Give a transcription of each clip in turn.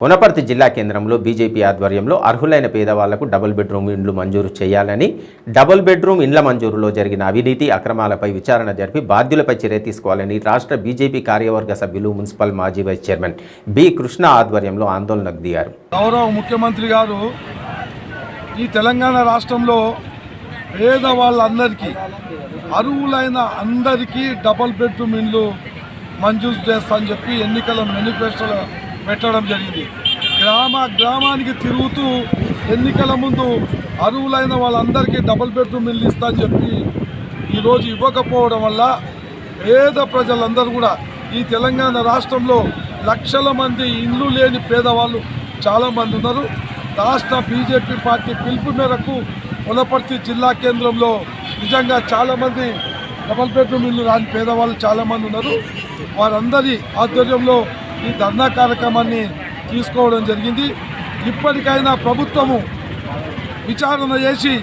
వనపర్తి జిల్లా కేంద్రంలో బీజేపీ ఆధ్వర్యంలో అర్హులైన పేదవాళ్ళకు డబుల్ బెడ్రూమ్ ఇండ్లు మంజూరు చేయాలని డబుల్ బెడ్రూమ్ ఇండ్ల మంజూరులో జరిగిన అవినీతి అక్రమాలపై విచారణ జరిపి బాధ్యులపై చర్య తీసుకోవాలని రాష్ట్ర బీజేపీ కార్యవర్గ సభ్యులు మున్సిపల్ మాజీ వైస్ చైర్మన్ బి. కృష్ణ ఆధ్వర్యంలో ఆందోళనకు దిగారు. గౌరవ ముఖ్యమంత్రి గారు ఈ తెలంగాణ రాష్ట్రంలో పేదవాళ్ళందరికీ అర్హులైన అందరికీ డబల్ బెడ్రూమ్ ఇండ్లు మంజూరు చేస్తా అని చెప్పి ఎన్నికల మేనిఫెస్టోలో పెట్టడం జరిగింది. గ్రామ గ్రామానికి తిరుగుతూ ఎన్నికల ముందు అరువులైన వాళ్ళందరికీ డబుల్ బెడ్రూమ్ ఇల్లు ఇస్తా అని చెప్పి ఈరోజు ఇవ్వకపోవడం వల్ల పేద ప్రజలందరూ కూడా ఈ తెలంగాణ రాష్ట్రంలో లక్షల మంది ఇల్లు లేని పేదవాళ్ళు చాలామంది ఉన్నారు. రాష్ట్ర బీజేపీ పార్టీ పిలుపు మేరకు వనపర్తి జిల్లా కేంద్రంలో నిజంగా చాలామంది డబల్ బెడ్రూమ్ ఇల్లు రాని పేదవాళ్ళు చాలామంది ఉన్నారు. వారందరి ఆధ్వర్యంలో ఈ ధర్నా కార్యక్రమాన్ని తీసుకోవడం జరిగింది. ఇప్పటికైనా ప్రభుత్వము విచారణ చేసి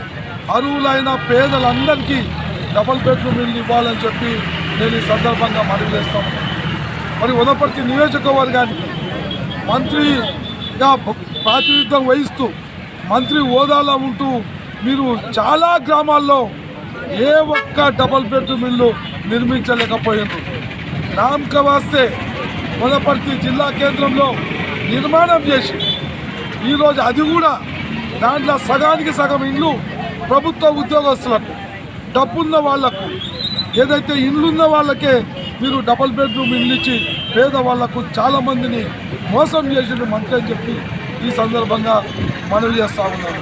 అరువులైన పేదలందరికీ డబల్ బెడ్రూమ్ ఇల్లు ఇవ్వాలని చెప్పి నేను ఈ సందర్భంగా మనవి చేస్తాను మరి ఉదపర్తి నియోజకవర్గానికి మంత్రిగా ప్రాతినిధ్యం వహిస్తూ మంత్రి హోదాలో ఉంటూ మీరు చాలా గ్రామాల్లో ఏ ఒక్క డబల్ బెడ్రూమ్ ఇల్లు నిర్మించలేకపోయారు. నామక వస్తే వనపర్తి జిల్లా కేంద్రంలో నిర్మాణం చేసి ఈరోజు అది కూడా దాంట్లో సగానికి సగం ఇండ్లు ప్రభుత్వ ఉద్యోగస్తులకు డబ్బున్న వాళ్ళకు ఏదైతే ఇండ్లున్న వాళ్ళకే మీరు డబుల్ బెడ్రూమ్ ఇల్లు ఇచ్చి పేదవాళ్ళకు చాలామందిని మోసం చేసిన మంత్రి అని చెప్పి ఈ సందర్భంగా మనవి చేస్తా ఉన్నాను.